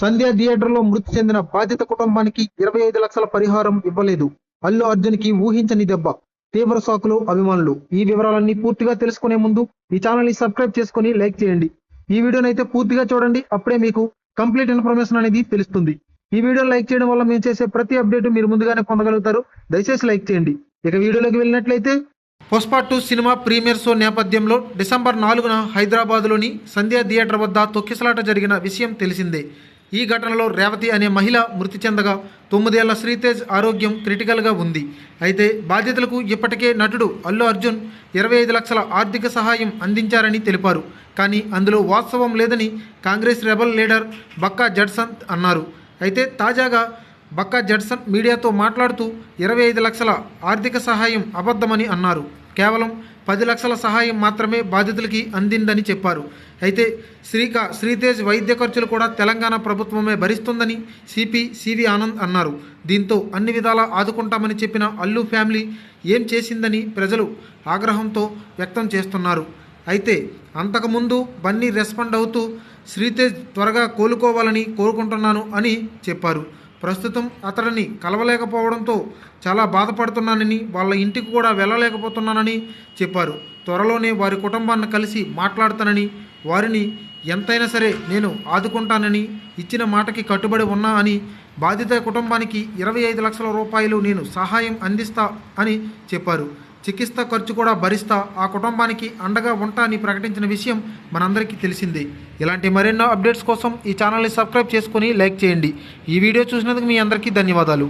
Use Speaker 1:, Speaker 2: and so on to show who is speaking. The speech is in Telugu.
Speaker 1: సంధ్య థియేటర్లో మృతి చెందిన బాధిత కుటుంబానికి ఇరవై ఐదు లక్షల పరిహారం ఇవ్వలేదు. అల్లు అర్జున్కి ఊహించని దెబ్బ. తీవ్ర షాకులు అభిమానులు. ఈ వివరాలన్నీ పూర్తిగా తెలుసుకునే ముందు ఈ ఛానల్ని సబ్స్క్రైబ్ చేసుకుని లైక్ చేయండి. ఈ వీడియోని అయితే పూర్తిగా చూడండి. అప్పుడే మీకు కంప్లీట్ ఇన్ఫర్మేషన్ అనేది తెలుస్తుంది. ఈ వీడియో లైక్ చేయడం వల్ల మేము చేసే ప్రతి అప్డేట్ మీరు ముందుగానే పొందగలుగుతారు. దయచేసి లైక్ చేయండి. ఇక వీడియోలోకి వెళ్ళినట్లయితే పుష్ప టూ సినిమా ప్రీమియర్ షో నేపథ్యంలో డిసెంబర్ నాలుగున హైదరాబాద్లోని సంధ్యా థియేటర్ వద్ద తొక్కిసలాట జరిగిన విషయం తెలిసిందే. ఈ ఘటనలో రేవతి అనే మహిళ మృతి చెందగా తొమ్మిదేళ్ళ శ్రీతేజ్ ఆరోగ్యం క్రిటికల్గా ఉంది. అయితే బాధితులకు ఇప్పటికే నటుడు అల్లు అర్జున్ ఇరవై ఐదు లక్షల ఆర్థిక సహాయం అందించారని తెలిపారు. కానీ అందులో వాస్తవం లేదని Congress rebel leader Bakka Judson అన్నారు. అయితే తాజాగా బక్కా జడ్సన్ మీడియాతో మాట్లాడుతూ ఇరవై ఐదు లక్షల ఆర్థిక సహాయం అబద్ధమని అన్నారు. కేవలం పది లక్షల సహాయం మాత్రమే బాధితులకి అందిందని చెప్పారు. అయితే శ్రీక శ్రీతేజ్ వైద్య ఖర్చులు కూడా తెలంగాణ ప్రభుత్వమే భరిస్తుందని సిపి సివి ఆనంద్ అన్నారు. దీంతో అన్ని విధాలా ఆదుకుంటామని చెప్పిన అల్లు ఫ్యామిలీ ఏం చేసిందని ప్రజలు ఆగ్రహంతో వ్యక్తం చేస్తున్నారు. అయితే అంతకుముందు బన్నీ రెస్పాండ్ అవుతూ శ్రీతేజ్ త్వరగా కోలుకోవాలని కోరుకుంటున్నాను అని చెప్పారు. ప్రస్తుతం అతడిని కలవలేకపోవడంతో చాలా బాధపడుతున్నానని వాళ్ళ ఇంటికి కూడా వెళ్ళలేకపోతున్నానని చెప్పారు. త్వరలోనే వారి కుటుంబాన్ని కలిసి మాట్లాడతానని వారిని ఎంతైనా సరే నేను ఆదుకుంటానని ఇచ్చిన మాటకి కట్టుబడి ఉన్నా అని బాధిత కుటుంబానికి ఇరవై ఐదు లక్షల రూపాయలు నేను సహాయం అందిస్తా అని చెప్పారు. చికిత్స ఖర్చు కూడా భరిస్తా ఆ కుటుంబానికి అండగా ఉంటా అని ప్రకటించిన విషయం మనందరికీ తెలిసిందే. ఇలాంటి మరెన్నో అప్డేట్స్ కోసం ఈ ఛానల్ని సబ్స్క్రైబ్ చేసుకొని లైక్ చేయండి. ఈ వీడియో చూసినందుకు మీ అందరికీ ధన్యవాదాలు.